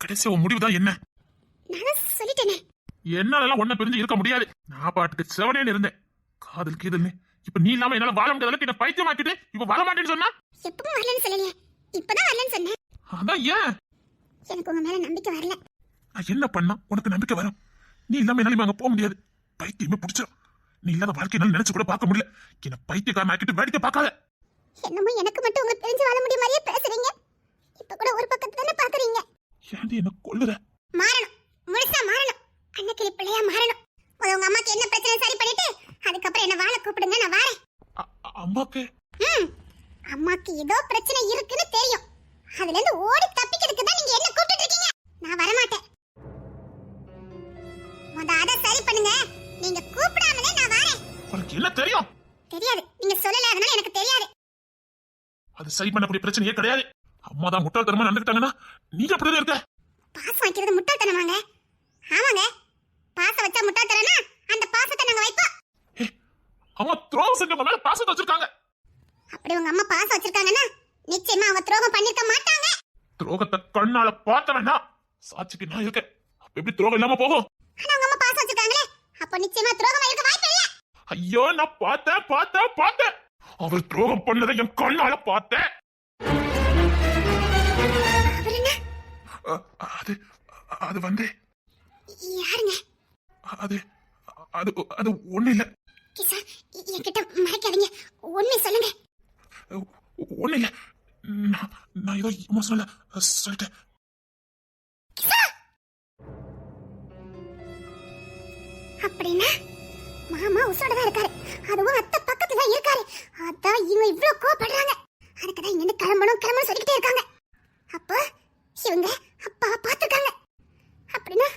கடைசி உன் என்ன? நான் தான் சொல்லிட்டேனே. என்னாலலாம் ஒன்ன பிரிஞ்சு இருக்க முடியாது. நான் பாட்டுக்கு செவனேன்னு இருந்தேன். காதல் கீதல்னு. இப்ப நீ இல்லாம என்னால வாழ முடியாத என்ன பைத்தியமாக்கிட்டு இப்ப வர மாட்டேன்னு சொன்னா? எப்பவும் வரலன்னு சொல்லலையே. இப்பதான் வரலன்னு சொன்னேன். அதான் ஏன்? எனக்கு உங்க மேல நம்பிக்கை வரல. நான் என்ன பண்ணா உனக்கு நம்பிக்கை வரும்? நீ இல்லாம என்னால அங்க போக முடியாது. பைத்தியமே பிடிச்சிடும் நீ இல்லாத வாழ்க்கை நினைச்சு கூட பார்க்க முடியல. என்ன பைத்தியக்காரன் ஆக்கிட்டு வேடிக்கை பார்க்காத. என்னமோ எனக்கு மட்டும் உங்களுக்கு தெரிஞ்சு வாழ முடிய மாதிரியே பேசுறீங்க இப்ப கூட ஒரு பக்கத்து தானே பாக்குறீங்க ஏன்டி என்ன கொல்லுற. மாறணும். முழுசா மாறணும். அன்னக்கிளி பிள்ளையா மாறணும். முதல்ல உங்க அம்மாக்கு என்ன பிரச்சனை சரி பண்ணிட்டு அதுக்கப்புறம் என்ன வாழ கூப்பிடுங்க நான் வாரேன். அம்மாக்கு? ம். அம்மாக்கு ஏதோ பிரச்சனை இருக்குன்னு தெரியும். அதுல இருந்து ஓடி தப்பிக்கிறதுக்கு தான் நீங்க என்ன கூப்பிட்டு இருக்கீங்க? நான் வர மாட்டேன் முத அத சரி பண்ணுங்க. நீங்க கூப்பிடாமலே நான் வரேன். உனக்கு என்ன தெரியும்? தெரியாது. நீங்க சொல்லல அதனால எனக்கு தெரியாது. அது சரி பண்ணக்கூடிய பிரச்சனையே கிடையாது. அம்மா தான் முட்டாள்தனமா நடந்துக்கிட்டாங்கன்னா நீ அப்படிதான் இருக்க? பாசம் வைக்கிறது முட்டாள்தனமாங்க ஆமாங்க. பாசம் வச்சா முட்டாள்தனம்னா அந்த பாசத்தை நாங்க வைப்போம். அம்மா துரோகம் செஞ்சவங்க மேல பாசத்தை வச்சிருக்காங்க. அப்படி உங்க அம்மா பாசம் வச்சிருக்காங்கன்னா நிச்சயமா அவங்க துரோகம் பண்ணிருக்க மாட்டாங்க. துரோகத்தை கண்ணால பார்த்த வேண்டாம். சாட்சிக்கு நான் இருக்கேன். எப்படி துரோகம் இல்லாம போகும்? ஆனா உங்க அம்மா பாசம் வச்சிருக்காங்களே. அப்ப நிச்சயமா துரோகம் இருக்க வாய்ப்பு இல்ல. ஐயோ நான் பார்த்தேன் பார்த்தேன் பார்த்தேன். அவர் துரோகம் பண்ணதை என் கண்ணால பார்த்தேன். அது அது வந்து. யாருங்க? அது அது அது ஒண்ணு இல்ல. கிசா என்கிட்ட மறைக்காதீங்க. உண்மை சொல்லுங்க. ஒண்ணு இல்ல. நான் ஏதோ இமோஷனலா சொல்லிட்டேன். அப்படின்னா மாமா உசோட தான் இருக்காரு. அதுவும் அத்தை பக்கத்துல தான் இருக்காரு. அதான் இவங்க இவ்ளோ கோவப்படுறாங்க. அதுக்கு தான் இங்க கிளம்பணும் கிளம்பணும் சொல்லிக்கிட்டே இருக்காங்க. அப்போ இவங்க அப்பா பார்த்துருக்காங்க. அப்படின்னா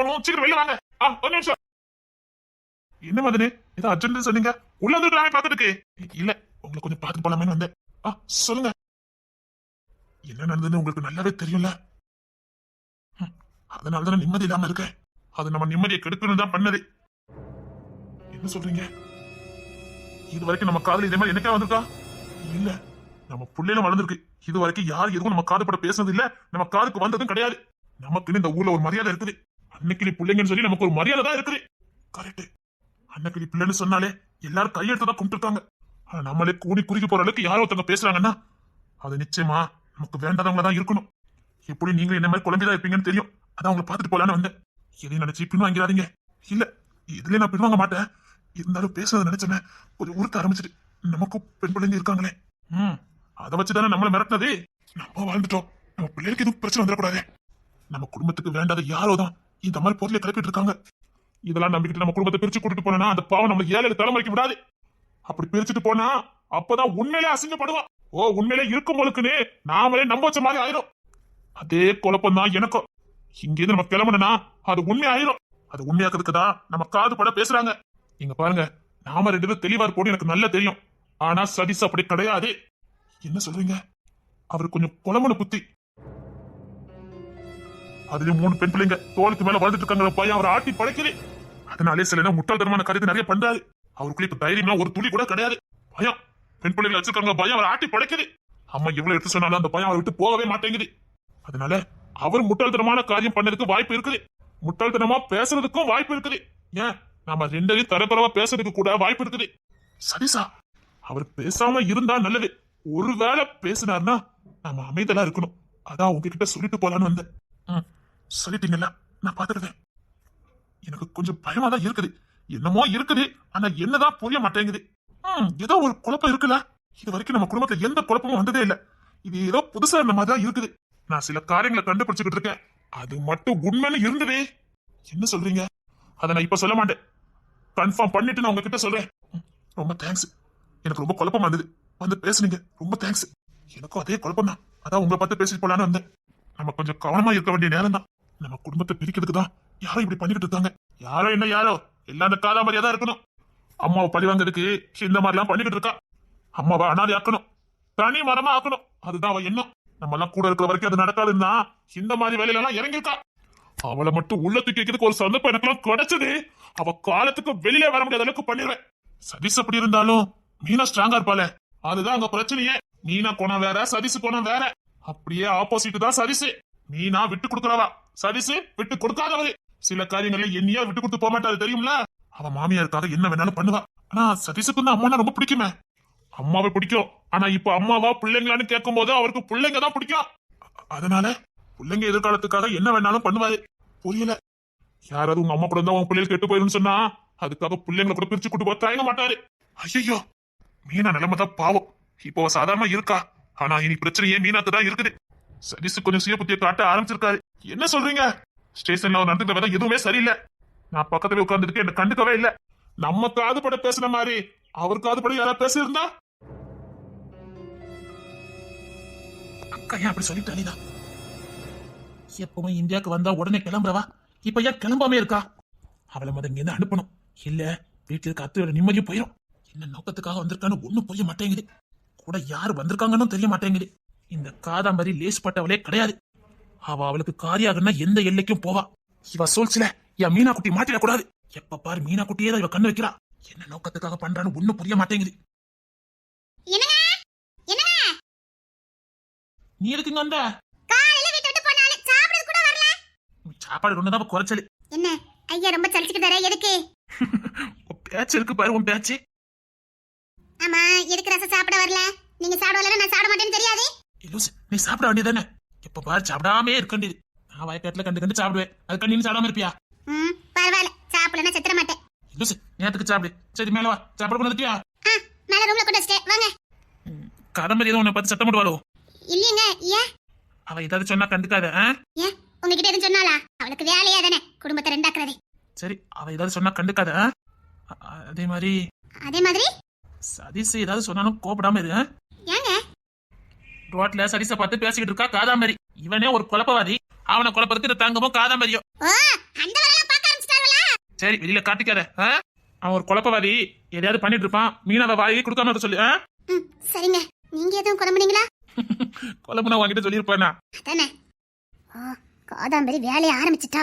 போகணும். சீக்கிரம் வெளில வாங்க. ஆ ஒரு நிமிஷம். என்ன மதனு? ஏதோ அர்ஜென்ட் சொன்னீங்க. உள்ள வந்துட்டு பார்த்துட்டு இல்ல உங்களை கொஞ்சம் பார்த்துட்டு போலாமேன்னு வந்தேன். ஆ சொல்லுங்க. என்ன நடந்ததுன்னு உங்களுக்கு நல்லாவே தெரியும்ல? ம், அதனால நிம்மதி இல்லாம இருக்கேன். அது நம்ம நிம்மதியை கெடுக்கணும் தான் பண்ணது. என்ன சொல்றீங்க? இது வரைக்கும் நம்ம காதல் இதே மாதிரி எனக்கா வந்திருக்கா? இல்ல நம்ம புள்ளையில வளர்ந்துருக்கு. இது வரைக்கும் யார் எதுவும் நம்ம காதுபட பேசுனது இல்ல. நம்ம காதுக்கு வந்ததும் கிடையாது. நமக்குன்னு இந்த ஊர்ல ஒரு மரியாதை இருக்குது. அன்னக்கிளி பிள்ளைங்கன்னு சொல்லி நமக்கு ஒரு மரியாதை தான் இருக்குது. கரெக்ட் அன்னக்கிளி பிள்ளைன்னு சொன்னாலே எல்லாரும் கையெழுத்து தான் கும்பிட்டுருக்காங்க. ஆனா நம்மளே கூடி குறுக்கி போற அளவுக்கு யாரோ ஒருத்தவங்க பேசுறாங்கன்னா அது நிச்சயமா நமக்கு வேண்டாதவங்கள தான் இருக்கணும். எப்படி நீங்க என்ன மாதிரி குழந்தைதான் இருப்பீங்கன்னு தெரியும். அதான் உங்களை பார்த்துட்டு போலான்னு வந்தேன். எதையும் நினைச்சு பின் வாங்கிறாதீங்க. இல்ல இதுல நான் பின் வாங்க மாட்டேன். இருந்தாலும் பேசுறதை நினைச்சேனே கொஞ்சம் உருத்த ஆரம்பிச்சிட்டு நமக்கும் பெண் பிள்ளைங்க இருக்காங்களே. ம் அதை வச்சுதானே நம்மளை மிரட்டினது. நம்ம வாழ்ந்துட்டோம். நம்ம பிள்ளைகளுக்கு எதுவும் பிரச்சனை வந்துடக்கூடாது. நம்ம குடும்பத்துக்கு வேண்டாத யாரோ தான் இந்த மாதிரி பொருளை கிளப்பிட்டு இருக்காங்க. இதெல்லாம் நம்பிக்கிட்டு நம்ம குடும்பத்தை பிரிச்சு கூட்டிட்டு போனா அந்த பாவம் நம்ம ஏழு தலைமுறைக்கு விடாது. அப்படி பிரிச்சுட்டு போனா அப்பதான் உண்மையிலே அசிங்கப்படுவான் ஓ உண்மையிலே இருக்கும் பொழுக்குன்னு நாமளே நம்ப வச்ச மாதிரி ஆயிரும். அதே குழப்பம் தான் எனக்கும். இங்கிருந்து நம்ம கிளம்பணும்னா அது உண்மை ஆயிரும். அது உண்மையாக்குறதுக்கு தான் நம்ம காது பட பேசுறாங்க. இங்க பாருங்க நாம ரெண்டு பேரும் தெளிவா இருப்போம் எனக்கு நல்லா தெரியும். ஆனா சதீஷ் அப்படி கிடையாது. என்ன சொல்றீங்க? அவர் கொஞ்சம் குழம்புன புத்தி. அதுலயும் மூணு பெண் பிள்ளைங்க தோலுக்கு மேல வளர்ந்துட்டு இருக்காங்க பையன் அவர் ஆட்டி படைக்குது அதனாலே சில நேரம் முட்டாள்தனமான கருத்து நிறைய பண்றாரு. அவருக்குள்ள இப்ப தைரியம்லாம் ஒரு துளி கூட கிடையாது. பயம். பெண் பிள்ளைகளை வச்சிருக்காங்க பயம். அவர் ஆட்டி படைக்குது. அம்மா எவ்வளவு எடுத்து சொன்னாலும் அந்த பயம் அவரை விட்டு போகவே மாட்டேங்குது. அதனால அவர் முட்டாள்தனமான காரியம் பண்ணதுக்கு வாய்ப்பு இருக்குது. முட்டாள்தனமா பேசுறதுக்கும் வாய்ப்பு இருக்குது. ஏன்? நாம ரெண்டையும் தரக்குறவா பேசுறதுக்கு கூட வாய்ப்பு இருக்குது. சரிசா அவர் பேசாம இருந்தா நல்லது. ஒருவேளை பேசினார்னா நாம அமைதலா இருக்கணும். அதான் உங்ககிட்ட சொல்லிட்டு போலான்னு வந்தேன். சொல்லிட்டீங்கல்ல? நான் பாத்துருவேன் எனக்கு கொஞ்சம் பயமா தான் இருக்குது. என்னமோ இருக்குது ஆனா என்னதான் புரிய மாட்டேங்குது. ம், ஏதோ ஒரு குழப்பம் இருக்குல்ல? இது வரைக்கும் நம்ம குடும்பத்துல எந்த குழப்பமும் வந்ததே இல்ல. இது ஏதோ புதுசா இருந்த மாதிரி தான் இருக்குது. நான் சில காரியங்களை கண்டுபிடிச்சுக்கிட்டு இருக்கேன். அது மட்டும் உண்மைன்னு இருந்ததே. என்ன சொல்றீங்க? அதை நான் இப்ப சொல்ல மாட்டேன். கன்ஃபார்ம் பண்ணிட்டு நான் உங்ககிட்ட சொல்றேன். ம், ரொம்ப தேங்க்ஸ் எனக்கு ரொம்ப குழப்பமா இருந்தது. வந்து பேசுனீங்க. ரொம்ப தேங்க்ஸ் எனக்கும் அதே குழப்பம் தான் அதான் உங்களை பார்த்து பேசிட்டு போலான்னு வந்தேன். நம்ம கொஞ்சம் கவனமா இருக்க வேண்டிய நேரம் தான் நம்ம குடும்பத்தை பிரிக்கிறதுக்கு தான் யாரோ இப்படி பண்ணிக்கிட்டு இருக்காங்க. யாரோ என்ன யாரோ? எல்லாம் அந்த காலாமரியா தான் இருக்கணும். அம்மாவை பழி வாங்குறதுக்கு இந்த மாதிரிலாம் பண்ணிக்கிட்டு இருக்கா. அம்மாவை அனாதை ஆக்கணும் தனி மரமா ஆக்கணும். அதுதான் அவ எண்ணம். நம்ம எல்லாம் கூட இருக்கிற வரைக்கும் அது நடக்காதுன்னா இந்த மாதிரி வேலையில எல்லாம் இறங்கிருக்கா அவளை மட்டும் உள்ள தூக்கி வைக்கிறதுக்கு ஒரு சந்தர்ப்பம் எனக்கெல்லாம் கிடைச்சது. அவ காலத்துக்கு வெளியில வர முடியாத அளவுக்கு பண்ணிடுவேன். சதீஷ் அப்படி இருந்தாலும் மீனா ஸ்ட்ராங்கா இருப்பாளே. அதுதான் அங்க பிரச்சனையே. மீனா கோணம் வேற சதீஷ் கோணம் வேற. அப்படியே ஆப்போசிட் தான் சதீஷ். மீனா விட்டு கொடுக்கறவா? சதீஷ் விட்டு கொடுக்காதவரு சில காரியங்கள்ல என்னையா விட்டு கொடுத்து போக மாட்டாரு தெரியும்ல? அவ மாமியாருக்காக என்ன வேணாலும் பண்ணுவா. ஆனா சதீஷுக்கு வந்து அம்மானா ரொம்ப பிடிக்குமே. அம்மாவை பிடிக்கும். ஆனா இப்ப அம்மாவா பிள்ளைங்களான்னு கேட்கும் போது அவருக்கு பிள்ளைங்க தான் பிடிக்கும். அதனால பிள்ளைங்க எதிர்காலத்துக்காக என்ன வேணாலும் பண்ணுவாரு. புரியல. யாராவது உங்க அம்மா கூட இருந்தா உங்க பிள்ளைகள் கெட்டு போயிருன்னு சொன்னா அதுக்காக பிள்ளைங்களை கூட பிரிச்சு கூட்டு போக தயங்க மாட்டாரு. ஐயோ மீனா நிலைமை தான் பாவம். இப்போ சாதாரணமா இருக்கா. ஆனா இனி பிரச்சனையே மீனாத்து தான் இருக்குது. சதீஷ் கொஞ்சம் சுய புத்திய காட்ட ஆரம்பிச்சிருக்காரு. என்ன சொல்றீங்க? ஸ்டேஷன்ல அவர் நடந்துக்கிற விதம் எதுவுமே சரியில்லை. நான் பக்கத்துல உட்கார்ந்துட்டு என்ன கண்டுக்கவே இல்ல. நம்ம காதுபட பேசுன மாதிரி அவர் காதுபட யாராவது பேசியிருந்தா? அக்கா ஏன் அப்படி சொல்லிட்டு அனிதா? எப்பவும் இந்தியாவுக்கு வந்தா உடனே கிளம்புறவா? இப்ப ஏன் கிளம்பாம இருக்கா? அவளை மத இங்க அனுப்பணும். இல்ல வீட்டுல இருக்க அத்தையோட நிம்மதியும் போயிடும் என்ன நோக்கத்துக்காக வந்திருக்கான்னு ஒண்ணும் புரிய மாட்டேங்குது. கூட யார் வந்திருக்காங்கன்னு தெரிய மாட்டேங்குது. இந்த காதாம்பரி லேசுப்பட்டவளே கிடையாது. அவ அவளுக்கு காரியாகனா எந்த எல்லைக்கும் போவா. இவ சொல்சில என் மீனா குட்டி மாட்டிடக்கூடாது. எப்ப பாரு மீனா குட்டியே தான் இவ கண்ணு வைக்கிறா. என்ன நோக்கத்துக்காக பண்றான்னு ஒண்ணும் புரிய மாட்டேங்குது. நீ எதுக்குங்க வந்த? சாப்பிட ஒண்ணுதான் குறைச்சல். என்ன? ஐயா ரொம்ப சலிச்சுக்கிட்டாரே எதுக்கு? உன் பேச்சு இருக்கு பாரு உன் பேச்சு. ஆமா எதுக்கு ரசம் சாப்பிட வரல? நீங்க சாப்பிட வரல நான் சாப்பிட மாட்டேன்னு தெரியாது. லூசு, நீ சாப்பிட வேண்டியதானே எப்ப பாரு சாப்பிடாமே இருக்கண்டியது நான் வயக்காட்டுல கண்டு கண்டு சாப்பிடுவேன். அதுக்கு நீ சாப்பிடாம இருப்பியா? ம் பரவாயில்ல. சாப்பிடலன்னா செத்துற மாட்டேன். லூசு நேரத்துக்கு சாப்பிடு. சரி மேல வா. சாப்பிட கொண்டு வந்துட்டியா? மேல ரூம்ல கொண்டு வச்சிட்டேன். வாங்க. கதம்பரி ஏதோ உன்னை பார்த்து சத்தம் போடுவாளோ? இல்லையங்க ஏன்? அவ ஏதாவது சொன்னா கண்டுக்காத ஆ? ஏன்? உங்ககிட்ட எதுவும் சொன்னாளா? அவளுக்கு வேலையா தானே குடும்பத்தை ரெண்டாக்குறது. சரி அவ ஏதாவது சொன்னா கண்டுக்காத அதே மாதிரி அதே மாதிரி? சதீஷ் ஏதாவது சொன்னாலும் கோபடாம இரு? ஏங்க? ரோட்ல சதீஷ பார்த்து பேசிக்கிட்டு இருக்கா காதாம்பரி இவனே ஒரு குழப்பவாதி. அவனை குழப்பறதுக்கு இந்த தங்கமும் ஆரம்பிச்சிட்டாங்களா? சரி வெளியில காட்டிக்காத? அவன் ஒரு குழப்பவாதி. எதையாவது பண்ணிட்டு இருப்பான். மீனாவை வாங்கி கொடுக்காம சொல்லு சரிங்க. நீங்க எதுவும் குழம்புனீங்களா? குழம்புனா உங்ககிட்ட சொல்லியிருப்பானா? அதானே. காதாம்பரி வேலையை ஆரம்பிச்சிட்டா.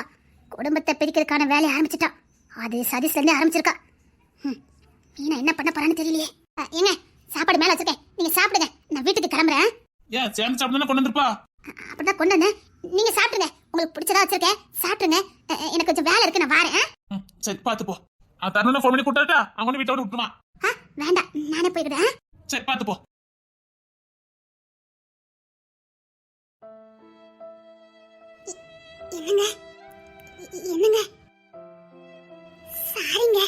குடும்பத்தை பிரிக்கிறதுக்கான வேலையை ஆரம்பிச்சிட்டா. அது சதீஷ்ல இருந்து ஆரம்பிச்சிருக்கா. மீனா என்ன பண்ண போறான்னு தெரியலையே. ஏங்க சாப்பாடு மேல வச்சிருக்கேன். நீங்க சாப்பிடுங்க. நான் வீட்டுக்கு கிளம்புறேன். ஏன் சேர்ந்து சாப்பிட்டு கொண்டு வந்திருப்பா அப்படிதான் கொண்டு வந்தேன் நீங்க சாப்பிடுங்க. உங்களுக்கு பிடிச்சதா வச்சிருக்கேன். அஹ், எனக்கு கொஞ்சம் வேலை இருக்கு. நான் வரேன். சரி பாத்து போ. தருணனை ஃபோன் பண்ணி கூட்டாட்டா அவனை வீட்டோட விட்டுமா வேண்டாம். நானே போய்க்கிறேன் சரி பாத்து போ. என்னங்க? என்னங்க? சாரிங்க.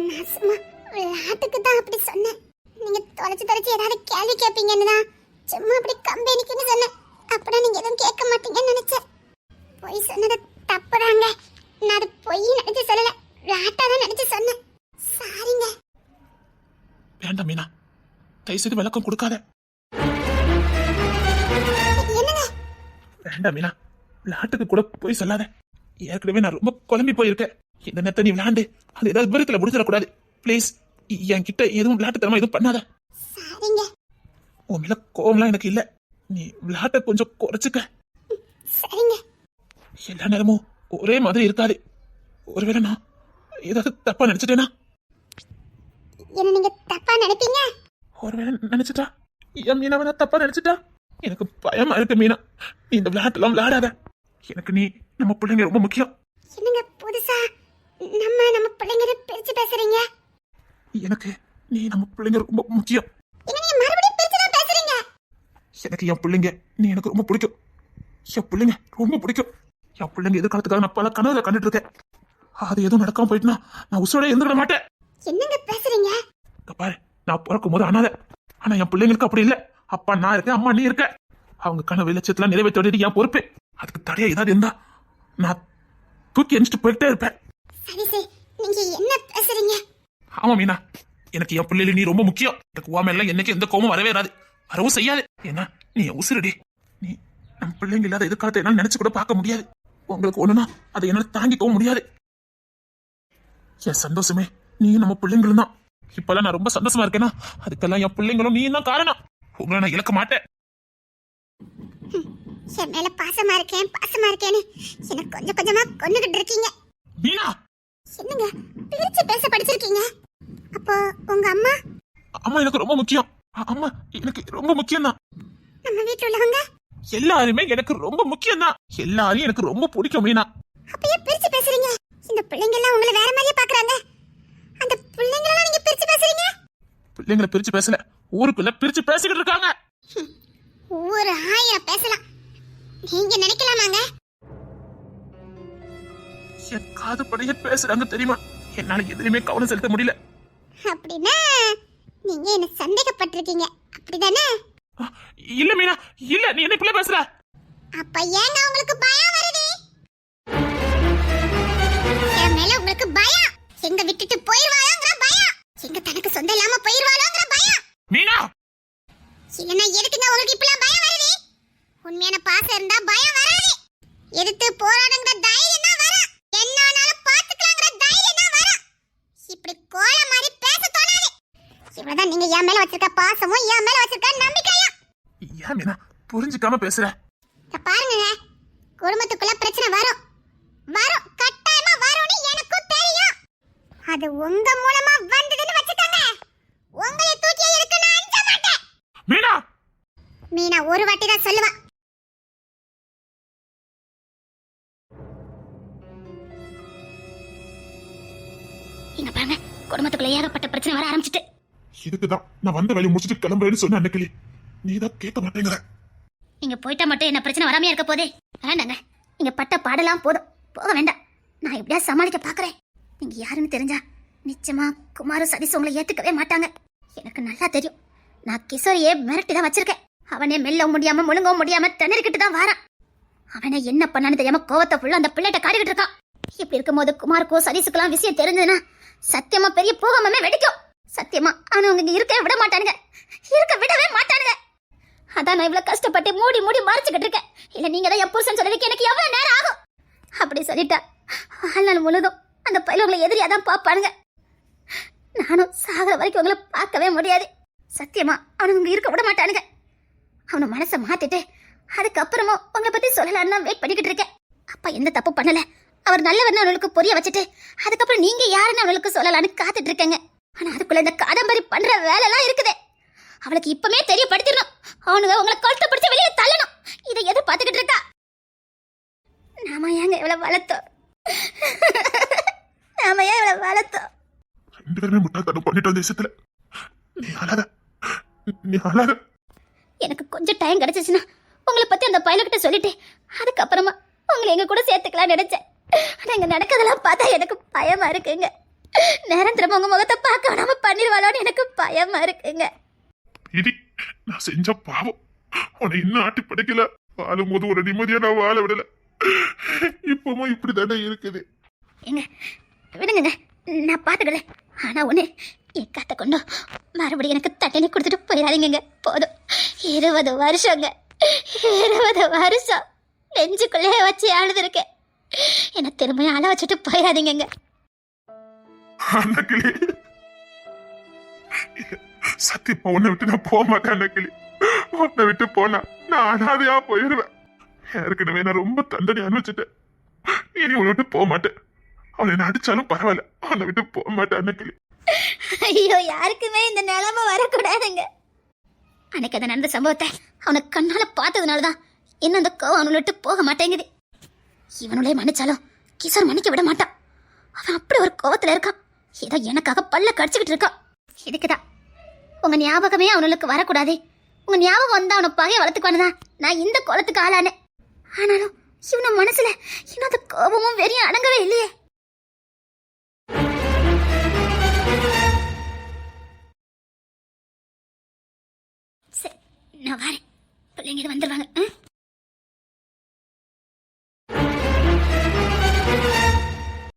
நான் சும்மா விளையாட்டுக்கு தான் அப்படி சொன்னேன். நீங்க தொலைச்சு தொலைச்சு ஏதாவது கேள்வி கேட்பீங்கன்னு தான். சும்மா அப்படி கம்பெனிக்குன்னு சொன்னேன். அப்புறம் நீங்க எதுவும் கேட்க மாட்டீங்கன்னு நினைச்சேன். பொய் சொன்னது தப்புதாங்க. நான் அது பொய் நினைச்சு சொல்லல. விளையாட்டா தான் நினைச்சு சொன்னேன். சாரிங்க. வேண்டாம் மீனா. தயவு செய்து விளக்கம் கொடுக்காத. என்னங்க? வேண்டாம் மீனா. விளையாட்டுக்கு கூட போய் சொல்லாத. ஏற்கனவே நான் ரொம்ப குழம்பி போயிருக்கேன். இந்த நேரத்தை நீ விளையாண்டு. அது ஏதாவது விபரத்துல முடிச்சிடக்கூடாது ப்ளீஸ் என்கிட்ட எதுவும் விளையாட்டுத்தனமா எதுவும் பண்ணாத. சாரிங்க. உன் மேல கோவம்லாம் எனக்கு இல்ல. நீ விளையாட்ட கொஞ்சம் குறைச்சுக்க. சரிங்க. எல்லா நேரமும் ஒரே மாதிரி இருக்காது. ஒருவேளை நான் ஏதாவது தப்பா நினைச்சிட்டேனா? என்ன நீங்க தப்பா நினைப்பீங்க? ஒருவேளை நினைச்சிட்டா? என் மீனாவை நான் தப்பா நினைச்சிட்டா? எனக்கு பயமா இருக்கு மீனா. நீ இந்த விளையாட்டுலாம் விளையாடாத. எனக்கு நீ நம்ம பிள்ளைங்க ரொம்ப முக்கியம். என்னங்க புதுசா? நம்ம நம்ம பிள்ளைங்களை பிரிச்சு பேசுறீங்க? எனக்கு நீ நம்ம பிள்ளைங்க ரொம்ப முக்கியம் என்ன நீங்க மறுபடியும் பிரிச்சு தான் பேசுறீங்க எனக்கு என் பிள்ளைங்க நீ எனக்கு ரொம்ப பிடிக்கும். என் பிள்ளைங்க ரொம்ப பிடிக்கும். என் பிள்ளைங்க எதிர்காலத்துக்காக நான் பல கனவுல கண்டுட்டு இருக்கேன் அது எதுவும் நடக்காம போயிட்டுனா நான் உசுரோட இருந்துட மாட்டேன். என்னங்க பேசுறீங்க? பாரு நான் பிறக்கும் போது அனாத. ஆனா என் பிள்ளைங்களுக்கு அப்படி இல்ல. அப்பா நான் இருக்கேன் அம்மா நீ இருக்க. அவங்க கனவு லட்சத்துல நிறைவேற்ற என் பொறுப்பு. அதுக்கு தடையா ஏதாவது இருந்தா நான் தூக்கி எரிஞ்சிட்டு போயிட்டே இருப்பேன். நீங்க என்ன பேசுறீங்க? ஆமா மீனா. எனக்கு என் பிள்ளைல நீ ரொம்ப முக்கியம். எனக்கு உன் மேல என்னைக்கு எந்த கோபமும் வரவே வராது. வரவும் செய்யாது. ஏன்னா நீ உசுருடி. நீ நம்ம பிள்ளைங்க இல்லாத எதிர்காலத்தை என்னால நினைச்சு கூட பார்க்க முடியாது. உங்களுக்கு ஒண்ணுனா அதை என்னால தாங்கிக்கவும் முடியாது. என் சந்தோஷமே நீ நம்ம பிள்ளைங்களும் தான். இப்பெல்லாம் நான் ரொம்ப சந்தோஷமா இருக்கேனா? அதுக்கெல்லாம் என் பிள்ளைங்களும் நீ தான் காரணம். உங்களை நான் இழக்க மாட்டேன். என் மேல பாசமா இருக்கேன் பாசமா இருக்கேன்னு எனக்கு கொஞ்சம் கொஞ்சமா கொண்டுகிட்டு இருக்கீங்க. மீனா என்னங்க பிரிச்சு பேச படிச்சிருக்கீங்க? அப்போ உங்க அம்மா? அம்மா எனக்கு ரொம்ப முக்கியம். அம்மா எனக்கு ரொம்ப முக்கியம் தான் நம்ம வீட்டுல உள்ளவங்க? எல்லாருமே எனக்கு ரொம்ப முக்கியம் தான் எல்லாரையும் எனக்கு ரொம்ப பிடிக்கும் மீனா. அப்பயே பிரிச்சு பேசுறீங்க. இந்த பிள்ளைங்க எல்லாம் உங்களை வேற மாதிரியே பாக்குறாங்க அந்த பிள்ளைங்க எல்லாம் நீங்க பிரிச்சு பேசுறீங்க? பிள்ளைங்களை பிரிச்சு பேசல. ஊருக்குள்ள பிரிச்சு பேசிக்கிட்டு இருக்காங்க. ஒரு ஆயிரம் பேசலாம். நீங்க நினைக்கலாமாங்க? என் காது படைய பேசுறாங்க தெரியுமா? என்னால எதுலையுமே கவனம் செலுத்த முடியல. அப்படின்னா நீங்க என்ன சந்தேகப்பட்டிருக்கீங்க? அப்படிதானே? இல்ல மீனா இல்ல நீ என்ன இப்படி பேசுற? அப்ப ஏங்க உங்களுக்கு பயம் வருது? என் மேல உங்களுக்கு பயம். எங்க விட்டுட்டு போயிருவாளோங்கிற பயம். எங்க தனக்கு சொந்தம் இல்லாம போயிருவாளோங்கிற பயம் மீனா இல்லைன்னா எதுக்குங்க உங்களுக்கு இப்பெல்லாம் பயம் வருது உண்மையான பாசம் இருந்தா பயம் வராது எதிர்த்து போராடுங்கிற தைரியம் தான் வரும் என்ன ஆனாலும் பாத்துக்கலாங்கிற தைரியம் தான் வரும் இப்படி கோல மாதிரி பேச தோணாது இவ்வளவுதான் நீங்க என் மேல வச்சிருக்க பாசமும் என் மேல வச்சிருக்க நம்பிக்கையும் ஏன் மீனா புரிஞ்சுக்காம பேசுற. பாருங்க குடும்பத்துக்குள்ள பிரச்சனை வரும். வரும். கட்டாயமா வரும்னு எனக்கும் தெரியும். அது உங்க மூலமா வந்ததுன்னு வச்சுக்கோங்க. உங்களை தூக்கி எடுக்க நான் அஞ்ச மாட்டேன்? மீனா! மீனா ஒரு வாட்டி தான் சொல்லுவா. இங்க பாருங்க. குடும்பத்துக்குள்ள ஏகப்பட்ட பிரச்சனை வர ஆரம்பிச்சிட்டு. இதுக்குதான் நான் வந்த வேலையை முடிச்சுட்டு கிளம்புறேன்னு சொன்ன அன்னைக்கு நீ தான் கேட்க மாட்டேங்கிற. இங்க போயிட்டா மட்டும் என்ன பிரச்சனை வராமையா இருக்க போதே? வேண்டாங்க. இங்க பட்ட பாடலாம் போதும். போக வேண்டாம். நான் எப்படியா சமாளிக்க பாக்குறேன்? நீங்க யாருன்னு தெரிஞ்சா நிச்சயமா குமாரும் சதீஷ் உங்களை ஏத்துக்கவே மாட்டாங்க. எனக்கு நல்லா தெரியும். நான் கிஷோரையே மிரட்டி தான் வச்சிருக்கேன். அவனே மெல்லவும் முடியாம முழுங்கவும் முடியாம திணறிக்கிட்டு தான் வாரான். அவனை என்ன பண்ணான்னு தெரியாம கோவத்தை ஃபுல்லா அந்த பிள்ளைகிட்ட காட்டிக்கிட்டு இருக்கான். இப்படி இருக்கும்போது குமாருக்கோ சதீஷுக்கெல்லாம் விஷயம் தெரிஞ்சதுன்னா சத்தியமா பெரிய பூகமே வெடிக்கும். சத்தியமா அவனுங்க இங்க இருக்க விட மாட்டானுங்க. இருக்க விடவே மாட்டானுங்க. அதான் நான் இவ்வளவு கஷ்டப்பட்டு மூடி மூடி மறைச்சுக்கிட்டு இருக்கேன். இல்ல நீங்க தான் என் புருஷன் சொல்றதுக்கு எனக்கு எவ்வளவு நேரம் ஆகும்? அப்படி சொல்லிட்டா. வாழ்நாள் முழுதும் அந்த பயில உங்களை எதிரியா தான் பாப்பானுங்க நானும் சாகிற வரைக்கும் உங்களை பார்க்கவே முடியாது. சத்தியமா அவனுங்க இருக்க விட மாட்டானுங்க. அவனை மனசை மாத்திட்டு அதுக்கப்புறமும் உங்களை பத்தி சொல்லலாம்னு தான் வெயிட் பண்ணிக்கிட்டு இருக்கேன். அப்பா எந்த தப்பு பண்ணல. அவர் நல்லவர்னு அவனுக்கு புரிய வச்சுட்டு அதுக்கப்புறம் நீங்க யாருன்னு அவளுக்கு சொல்லலான்னு காத்துட்டு இருக்கேங்க. ஆனா அதுக்குள்ள இந்த காதம்பரி பண்ற வேலைலாம் இருக்குது. அவளுக்கு இப்பமே தெரியப்படுத்திடணும். அவனுங்க உங்களை கழுத்தை பிடிச்சு வெளியே தள்ளணும். இதை எதிர்பார்த்துக்கிட்டு இருக்கா. இவளை வளர்த்தோம்? நாம ஏன் இவளை வளர்த்தோம்? ரெண்டு பேருமே முட்டாள்தனம் பண்ணிட்டு வந்த விஷயத்துல. நீ அழாத. நீ அழாத. எனக்கு கொஞ்சம் டைம் கிடைச்சிச்சுன்னா உங்களை பத்தி அந்த பையன்கிட்ட சொல்லிட்டேன். அதுக்கப்புறமா உங்களை எங்க கூட சேர்த்துக்கலாம் நினைச்சேன். ஆனா இங்க நடக்கிறதெல்லாம் பார்த்தா எனக்கு பயமா இருக்குங்க. நேரம் திரும்ப உங்க முகத்தை பார்க்க விடாம பண்ணிடுவாளோன்னு எனக்கு பயமா இருக்குங்க. இடி நான் செஞ்ச பாவம். உன்னை இன்னும் ஆட்டி படைக்கல வாழும்போது ஒரு நிம்மதியா நான் வாழ விடல. இப்பவும் இப்படி தானே இருக்குது. ஏங்க விடுங்க நான் பார்த்துக்கிறேன் ஆனா ஒண்ணு என் கத்தை கொண்டு மறுபடியும் எனக்கு தட்டணி கொடுத்துட்டு போயிடாதீங்க போதும். இருபது வருஷங்க. இருபது வருஷம் நெஞ்சுக்குள்ளே வச்சு அழுதுருக்கேன் என்னை திரும்பியும் அழ வச்சுட்டு கிளி சத்தியமா உன்னை விட்டு நான் போக மாட்டேன் கிளி உன்னை விட்டு போனா நான் அனாதையா போயிடுவேன். ஏற்கனவே நான் ரொம்ப தண்டனை அனுபவிச்சுட்டேன். இனி உன்னை விட்டு போக மாட்டேன். அவனை என்ன அடிச்சாலும் பரவாயில்ல. அவனை விட்டு போக மாட்டேன் கிளி ஐயோ யாருக்குமே இந்த நிலைமை வரக்கூடாதுங்க. அன்னைக்கு அந்த நடந்த சம்பவத்தை அவனை கண்ணால பார்த்ததுனால தான் என்ன அந்த கோவம் அவனை விட்டு போக மாட்டேங்குது. இவனுடைய மன்னிச்சாலும் கிஷோர் மன்னிக்க விட மாட்டான். அவன் அப்படி ஒரு கோவத்துல இருக்கான். ஏதோ எனக்காக பல்ல கடிச்சுக்கிட்டு இருக்கான். இதுக்குதான் உங்க ஞாபகமே அவனுக்கு வரக்கூடாது. உங்க ஞாபகம் வந்தா அவனை பகைய வளர்த்துக்குவானுதான் நான் இந்த குளத்துக்கு ஆளானேன். ஆனாலும் இவன மனசுல இன்னொரு கோபமும் வெறியும் அடங்கவே இல்லையே. சரி நான் வரேன். பிள்ளைங்க வந்துடுவாங்க